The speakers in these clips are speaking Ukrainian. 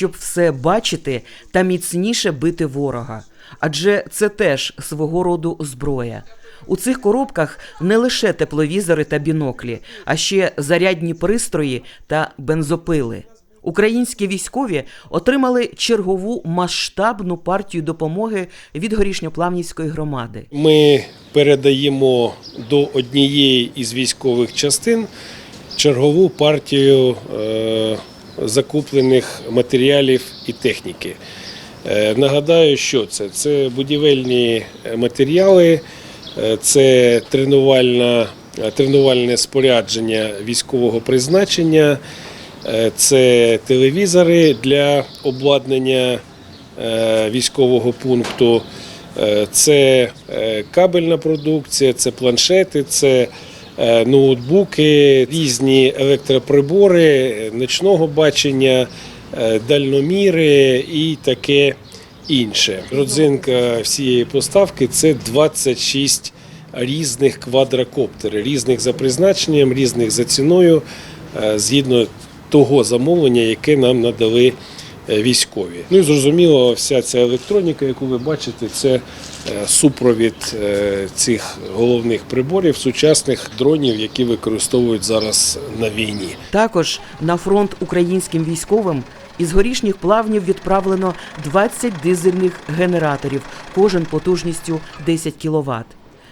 щоб все бачити та міцніше бити ворога. Адже це теж свого роду зброя. У цих коробках не лише тепловізори та біноклі, а ще зарядні пристрої та бензопили. Українські військові отримали чергову масштабну партію допомоги від горішньоплавнівської громади. Ми передаємо до однієї із військових частин чергову партію е, закуплених матеріалів і техніки. Е, Нагадаю, що це? Це будівельні матеріали, е, це тренувальна, тренувальне спорядження військового призначення, е, це телевізори для обладнання військового пункту. Це кабельна продукція, це планшети, це ноутбуки, різні електроприбори е, ночного бачення, е, дальноміри і таке інше. Родзинка всієї поставки це 26 різних квадрокоптерів, різних за призначенням, різних за ціною, е, згідно того замовлення, яке нам надали е, військові. Ну і зрозуміло, вся ця електроніка, яку ви бачите, це е, супровід е, цих головних приборів, сучасних дронів, які використовують зараз на війні. Також на фронт українським військовим із горішніх плавнів відправлено 20 дизельних генераторів, кожен потужністю 10 кВт.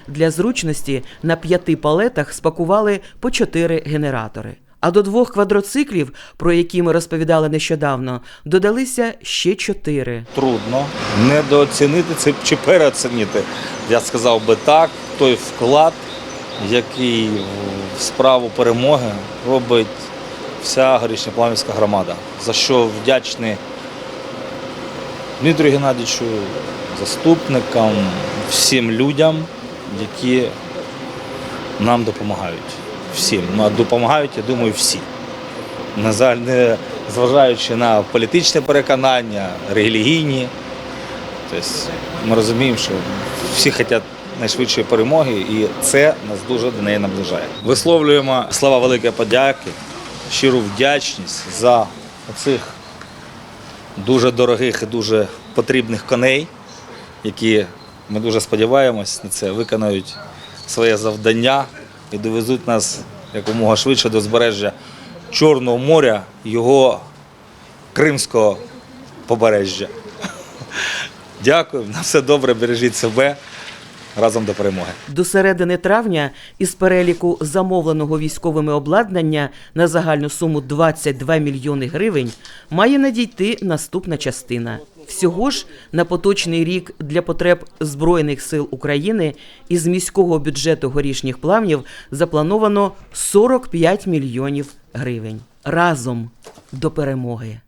Для зручності на п'яти палетах спакували по 4 генератори. А до двох квадроциклів, про які ми розповідали нещодавно, додалися ще чотири. трудно недооцінити це чи переоцінити. Я сказав би так, той вклад, який в справу перемоги робить вся горішньоплавівська громада, за що вдячний Дмитру Геннадійовичу, заступникам, всім людям, які нам допомагають. Всім. Ну, допомагають, я думаю, всі. На жаль, не зважаючи на політичне переконання, релігійні. Тобто ми розуміємо, що всі хочуть найшвидшої перемоги, і це нас дуже до неї наближає. Висловлюємо слова великої подяки, щиру вдячність за цих дуже дорогих і дуже потрібних коней, які ми дуже сподіваємось на це, виконають своє завдання і довезуть нас якомога швидше до збережжя Чорного моря, його Кримського побережжя. Дякую, на все добре, бережіть себе. Разом до перемоги. До середини травня із переліку замовленого військовими обладнання на загальну суму 22 мільйони гривень має надійти наступна частина. Всього ж на поточний рік для потреб Збройних сил України із міського бюджету горішніх плавнів заплановано 45 мільйонів гривень. Разом до перемоги.